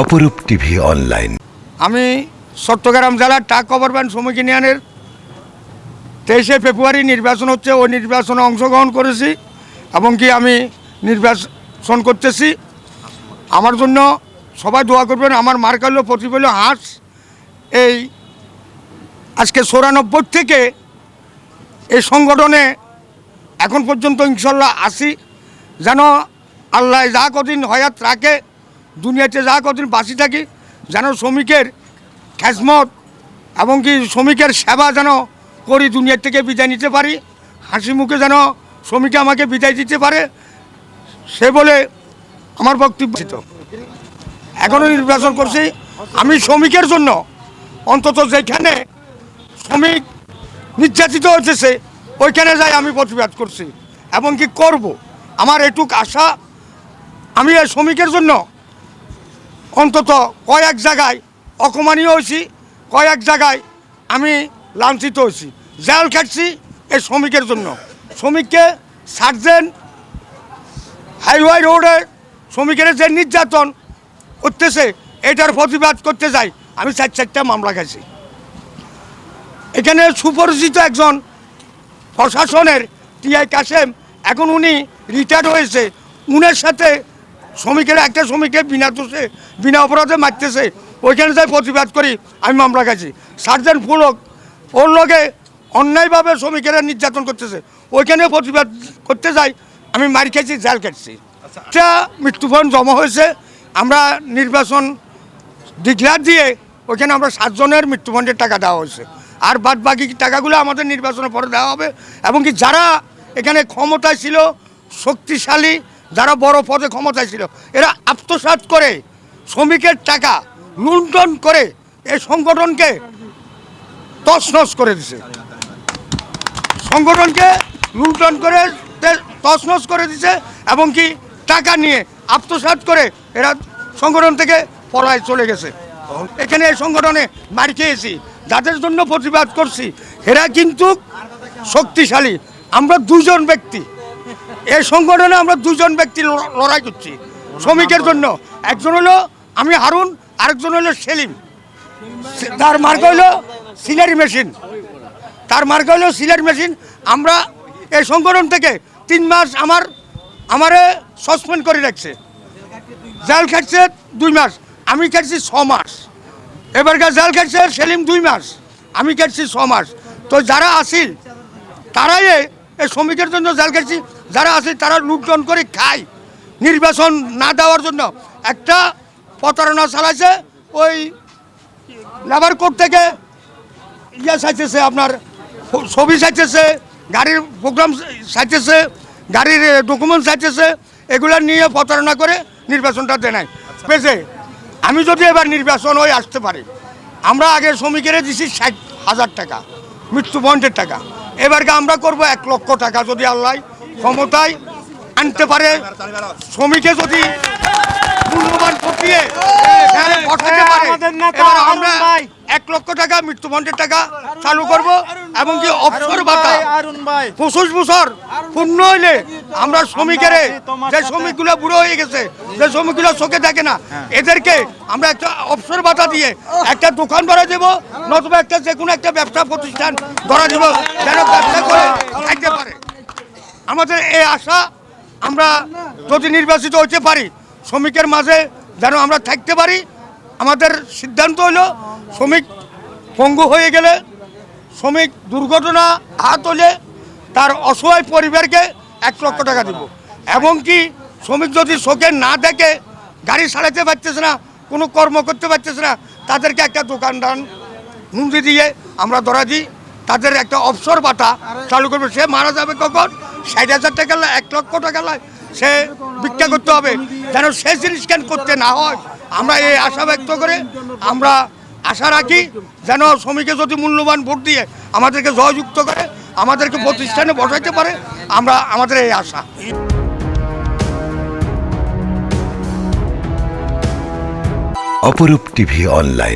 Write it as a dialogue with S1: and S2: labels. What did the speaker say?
S1: অপরূপ TV online.
S2: আমি চট্টগ্রাম জেলার টাক গভর্নমেন্ট শ্রমিক ইউনিয়নের তেইশে ফেব্রুয়ারি নির্বাচন হচ্ছে, ওই নির্বাচনে অংশগ্রহণ করেছি এবং কি আমি নির্বাচন করতেছি। আমার জন্য সবাই দোয়া করবেন, আমার মার্কা হলো প্রতিপ হলো হাঁস। এই আজকে চৌরানব্বই থেকে এই সংগঠনে এখন পর্যন্ত ইনশাল্লাহ আসি। যেন আল্লাহ যা কদিন হয়াত রাখে দুনিয়াতে যা কদিন বাঁচি থাকি, যেন শ্রমিকের খেসমত এবং কি শ্রমিকের সেবা যেন করি দুনিয়ার থেকে বিদায় নিতে পারি, হাসি মুখে যেন শ্রমিকে আমাকে বিদায় দিতে পারে, সে বলে আমার বক্তব্য। এখনও নির্বাচন করছি আমি শ্রমিকের জন্য অন্তত যেখানে শ্রমিক নির্যাতিত হতেছে ওইখানে যাই আমি প্রতিবাদ করছি এবং কি করব আমার এটুক আশা, আমি এই শ্রমিকের জন্য অন্তত কয়েক জায়গায় অকমানীয় হয়েছি, কয়েক জায়গায় আমি লাঞ্ছিত হয়েছি। জেল খাটছি এই শ্রমিকের জন্য। শ্রমিককে সার্জেন হাইওয়ে রোডে শ্রমিকের যে নির্যাতন করতেছে, এটার প্রতিবাদ করতে যাই। আমি চার চারটা মামলা খাইছি। এখানে সুপরিচিত একজন প্রশাসনের টিআই কাসেম এখন উনি রিটায়ার্ড হয়েছে। উনের সাথে শ্রমিকের একটা শ্রমিকের বিনা দোষে বিনা অপরাধে মারতেছে। ওইখানে যাই প্রতিবাদ করি আমি মামলা খাইছি। সার্জেন ফুলক ওর লগে অন্যায়ভাবে শ্রমিকেরা নির্যাতন করতেছে। ওইখানে প্রতিবাদ করতে যাই আমি মার খেয়েছি জাল কাটছি এটা মৃত্যুবরণ জমা হয়েছে আমরা নির্বাচন ডিক্লার দিয়ে ওইখানে আমরা সাতজনের মৃত্যুবন্ধের টাকা দেওয়া হয়েছে। আর বাদ বাকি টাকাগুলো আমাদের নির্বাচনের পরে দেওয়া হবে। এবং কি যারা এখানে ক্ষমতায় ছিল শক্তিশালী যারা বড় পদে ক্ষমতায় ছিল, এরা আত্মসাৎ করে শ্রমিকের টাকা লুণ্ঠন করে এই সংগঠনকে তছনছ করে দিছে। সংগঠনকে লুণ্ঠন করে তছনছ করে দিছে এবং কি টাকা নিয়ে আত্মসাৎ করে এরা সংগঠন থেকে পলায় চলে গেছে। এখানে এই সংগঠনে মার খেয়েছি, যাদের জন্য প্রতিবাদ করছি, এরা কিন্তু শক্তিশালী। আমরা দুজন ব্যক্তি। এই সংগঠনে আমরা দুজন ব্যক্তি লড়াই করছি শ্রমিকের জন্য। একজন হলো আমি হারুন, আরেকজন হলো সেলিম। তার মার্গ হলো সিলারি মেশিন। তার মার্গ হলো সিলার মেশিন। আমরা এই সংগঠন থেকে তিন মাস আমার, আমারে সসপেন্ড করে রাখছে। জাল খাটছে দুই মাস, আমি খাটছি ছ মাস। এবারকার জাল খাটছে সেলিম দুই মাস, আমি খাটছি ছ মাস। তো যারা আসিল, তারাই এই শ্রমিকের জন্য জাল খাটছি। যারা আসিল তারা লুটন করে খায়। নির্বাচন না দেওয়ার জন্য। একটা প্রতারণা চালাইছে, ওই লেবার কোর্ট থেকে ইয়ে চাইতেছে আপনার, ছবি চাইতেছে, গাড়ির প্রোগ্রাম চাইতেছে, গাড়ির ডকুমেন্ট চাইতেছে, এগুলো নিয়ে প্রতারণা করে নির্বাচনটা দেনায়। পেয়েছে আমি যদি এবার নির্বাচন হয়ে আসতে পারি, আমরা আগে শ্রমিকের দিছি ষাট হাজার টাকা মৃত্যু বন্ডের টাকা। এবারকে আমরা করব এক লক্ষ টাকা যদি আল্লাহ ক্ষমতায় আনতে পারে শ্রমিকে যদি মূল্যবান প্রক্রিয়ে আমরা এক লক্ষ টাকা টাকা চালু করব এবং কি অবসর ভাতা। পঁচিশ বছর পূর্ণ হইলে আমরা শ্রমিকের যে শ্রমিকগুলো বুড়ো হয়ে গেছে যে শ্রমিকগুলো চোখে দেখে না এদেরকে আমরা একটা অবসর ভাতা দিয়ে একটা দোকান ধরা দেব নতুবা একটা যে কোনো একটা ব্যবসা প্রতিষ্ঠান ধরা দেব যেন ব্যবসা করে আমাদের এই আশা আমরা যদি নির্বাচিত হতে পারি, শ্রমিকের মাঝে যেন আমরা থাকতে পারি, আমাদের সিদ্ধান্ত হলো শ্রমিক পঙ্গু হয়ে গেলে, শ্রমিক দুর্ঘটনা হাত হলে তার অসহায় পরিবারকে এক লক্ষ টাকা দিব। এবং কি শ্রমিক যদি চোখে না দেখে, গাড়ি চালাতে পারতেছে না, কোনো কর্ম করতে পারতেছে না, তাদেরকে একটা দোকানদান মুন্দি দিয়ে আমরা ধরা দিই। তাদের একটা অবসর বাটা চালু করবে। সে মারা যাবে কখন? ষাট হাজার টাকা এক লক্ষ টাকা সে ভিক্ষা করতে হবে। যেন সে জিনিস কেন করতে না হয়। আমরা এই আশা ব্যক্ত করে আমরা আশা রাখি যেন শ্রমিকের যদি মূল্যবান ভোট দিয়ে আমাদেরকে জয়যুক্ত করে, আমাদেরকে প্রতিষ্ঠানে বসাইতে পারে, আমরা আমাদের এই আশা।
S1: অপরূপ টিভি অনলাইন।